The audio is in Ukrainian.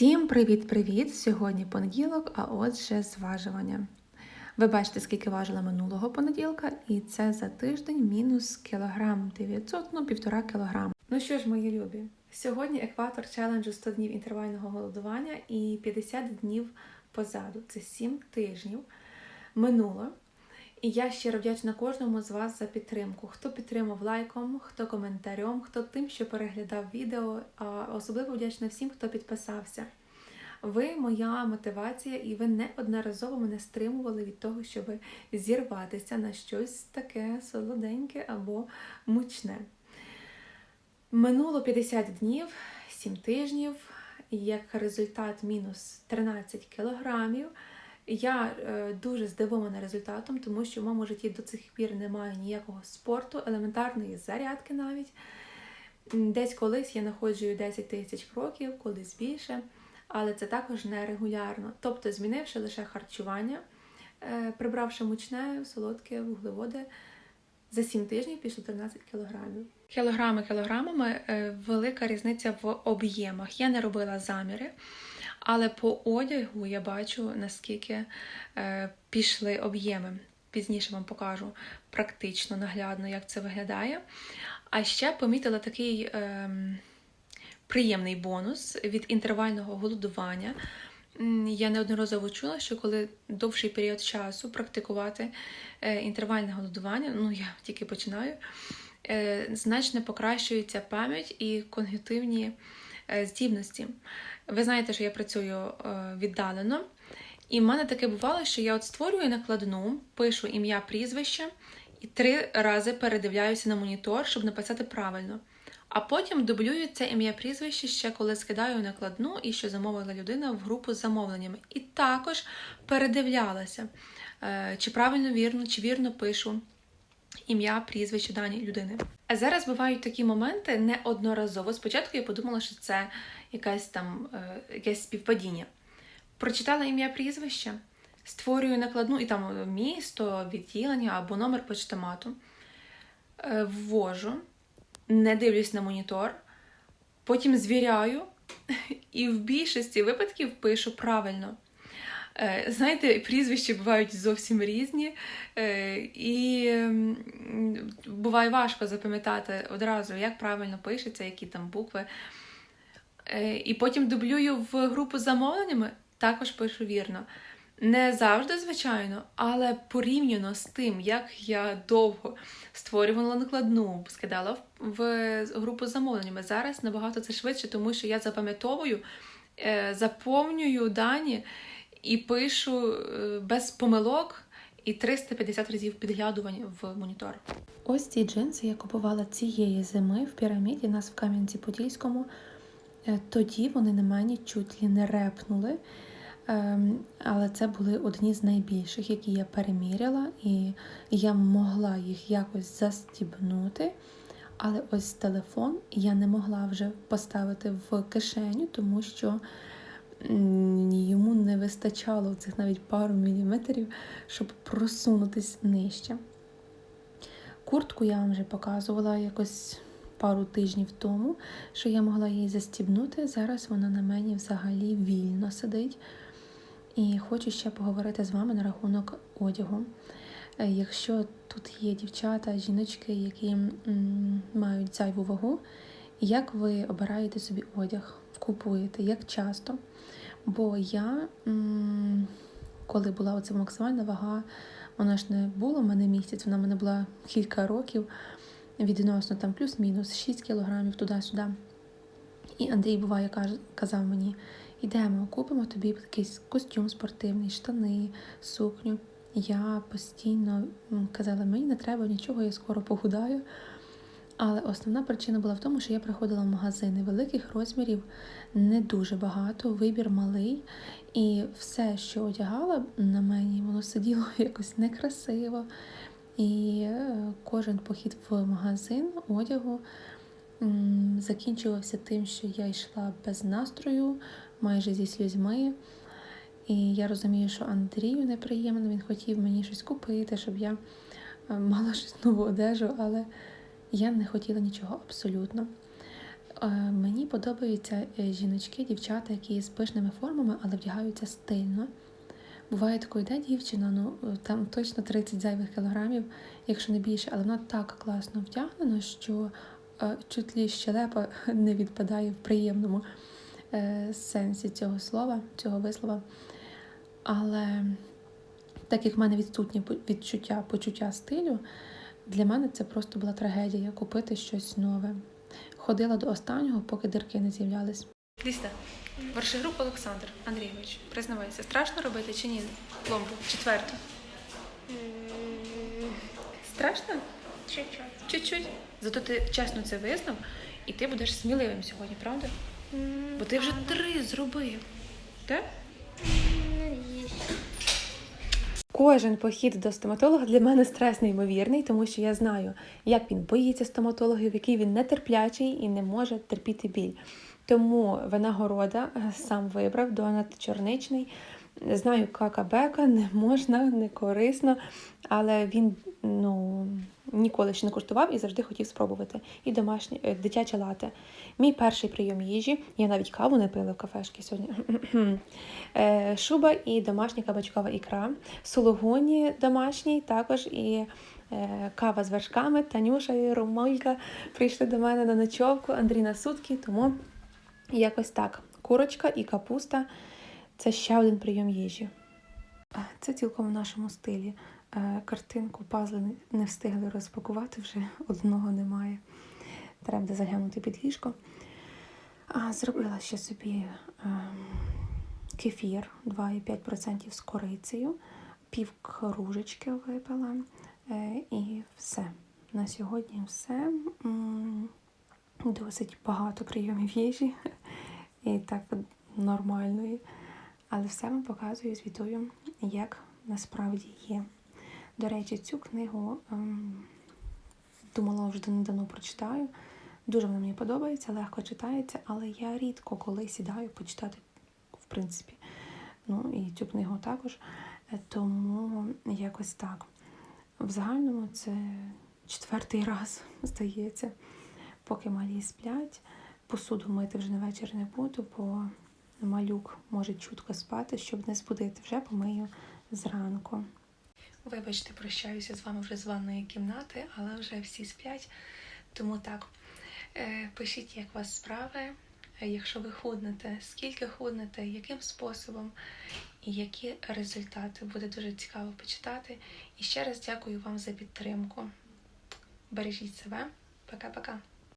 Всім привіт-привіт! Сьогодні понеділок, а отже, зважування. Ви бачите, скільки важила минулого понеділка, і це за тиждень мінус кілограм 900, ну півтора кілограма. Ну що ж, мої любі, сьогодні екватор челенджу 100 днів інтервального голодування і 50 днів позаду. Це 7 тижнів минуло. І я щиро вдячна кожному з вас за підтримку. Хто підтримав лайком, хто коментарем, хто тим, що переглядав відео. А особливо вдячна всім, хто підписався. Ви моя мотивація, і ви неодноразово мене стримували від того, щоб зірватися на щось таке солоденьке або мучне. Минуло 50 днів, 7 тижнів, як результат мінус 13 кілограмів. Я е, дуже здивована результатом, тому що в моєму житті до цих пір немає ніякого спорту, елементарної зарядки навіть. Десь колись я находжую 10 тисяч кроків, колись більше, але це також нерегулярно. Тобто, змінивши лише харчування, е, прибравши мучне, солодке, вуглеводи, за 7 тижнів пішло 13 кілограмів. Кілограми кілограмами е, велика різниця в об'ємах. Я не робила заміри. Але по одягу я бачу, наскільки е, пішли об'єми. Пізніше вам покажу практично наглядно, як це виглядає. А ще помітила такий е, приємний бонус від інтервального голодування. Я неодноразово чула, що коли довший період часу практикувати е, інтервальне голодування, ну я тільки починаю, е, значно покращується пам'ять і когнітивні здібності. Ви знаєте, що я працюю е, віддалено, і в мене таке бувало, що я от створюю накладну, пишу ім'я, прізвище і три рази передивляюся на монітор, щоб написати правильно. А потім дублюю це ім'я прізвище ще коли скидаю накладну і що замовила людина в групу з замовленнями. І також передивлялася, е, чи правильно вірно, чи вірно пишу ім'я, прізвище дані людини. А зараз бувають такі моменти неодноразово. Спочатку я подумала, що це якась там е, якесь співпадіння. Прочитала ім'я прізвище, створюю накладну і там місто, відділення або номер почтомату, е, ввожу, не дивлюсь на монітор, потім звіряю, і в більшості випадків пишу правильно. Е, Знаєте, прізвища бувають зовсім різні, е, і буває важко запам'ятати одразу, як правильно пишеться, які там букви. Е, І потім дублюю в групу з замовленнями, також пишу вірно. Не завжди, звичайно, але порівняно з тим, як я довго створювала накладну, скидала в- групу з замовленнями. Зараз набагато це швидше, тому що я запам'ятовую, заповнюю дані і пишу е, без помилок і 350 разів підглядування в монітор. Ось ці джинси я купувала цієї зими в піраміді, нас в Кам'янці-Подільському. Е, Тоді вони на мені чуть ли не репнули. Ем, Але це були одні з найбільших, які я переміряла, і я могла їх якось застібнути. Але ось телефон я не могла вже поставити в кишеню, тому що йому не вистачало цих навіть пару міліметрів, щоб просунутись нижче. Куртку я вам вже показувала якось пару тижнів тому, що я могла її застібнути. Зараз вона на мені взагалі вільно сидить. І хочу ще поговорити з вами на рахунок одягу. Е, Якщо тут є дівчата, жіночки, які м, мають зайву вагу, як ви обираєте собі одяг, купуєте, як часто? Бо я, коли була оця максимальна вага, вона ж не була в мене місяць, вона в мене була кілька років, відносно там плюс-мінус 6 кілограмів туди-сюди. І Андрій буває казав мені: йдемо, купимо тобі якийсь костюм спортивний, штани, сукню. Я постійно казала, мені не треба нічого, я скоро похудаю. Але основна причина була в тому, що я приходила в магазини великих розмірів, не дуже багато, вибір малий, і все, що одягала на мені, воно сиділо якось некрасиво. І е, кожен похід в магазин одягу закінчувався тим, що я йшла без настрою, майже зі слізьми. І я розумію, що Андрію неприємно, він хотів мені щось купити, щоб я е, мала щось нову одежу, але я не хотіла нічого абсолютно. Е, Мені подобаються е, жіночки, дівчата, які з пишними формами, але вдягаються стильно. Буває тако, йде дівчина, ну там точно 30 зайвих кілограмів, якщо не більше, але вона так класно вдягнена, що е, чуть лі щелепа не відпадає в приємному сенсі цього слова, цього вислова. Але так як в мене відсутнє відчуття, почуття стилю, для мене це просто була трагедія купити щось нове. Ходила до останнього, поки дирки не з'являлись. Ліста, Варшигруп Олександр Андрійович, признавайся, страшно робити чи ні? Пломбу четверту. Страшно? Чуть-чуть. Чуть-чуть. Зато ти чесно це визнав, і ти будеш сміливим сьогодні, правда? Бо ти вже три зробив. Так? Кожен похід до стоматолога для мене стрес неймовірний, тому що я знаю, як він боїться стоматологів, який він нетерплячий і не може терпіти біль. Тому винагорода е, сам вибрав донат чорничний. Знаю, кака-бека, не можна, не корисно, але він ну, ніколи ще не куштував і завжди хотів спробувати. І домашнє е, дитяче лате. Мій перший прийом їжі, я навіть каву не пила в кафешки сьогодні. Е, Шуба і домашня кабачкова ікра, сулугуні домашній, також і е, кава з вершками. Танюша і Ромолька прийшли до мене на ночовку, Андрій на сутки, тому якось так. Курочка і капуста це ще один прийом їжі. Це цілком в нашому стилі. Е, Картинку пазли не- встигли розпакувати, вже одного немає. Треба буде заглянути під ліжко. А, зробила ще собі ем, кефір 2,5% з корицею, пів кружечки випила. Е, і все. На сьогодні все. Досить багато прийомів їжі і так нормальної. Але все вам показую, звітую, як насправді є. До речі, цю книгу ем, думала вже давно прочитаю. Дуже вона мені подобається, легко читається, але я рідко коли сідаю почитати, в принципі. Ну і цю книгу також. Е, Тому якось так. В загальному це четвертий раз, здається, поки малі сплять. Посуду мити вже на вечір не буду, бо малюк може чутко спати, щоб не збудити. Вже помию зранку. Вибачте, прощаюся з вами вже з ванної кімнати, але вже всі сплять. Тому так, е, пишіть, як у вас справи. Е, Якщо ви худнете, скільки худнете, яким способом і які результати. Буде дуже цікаво почитати. І ще раз дякую вам за підтримку. Бережіть себе. Пока-пока.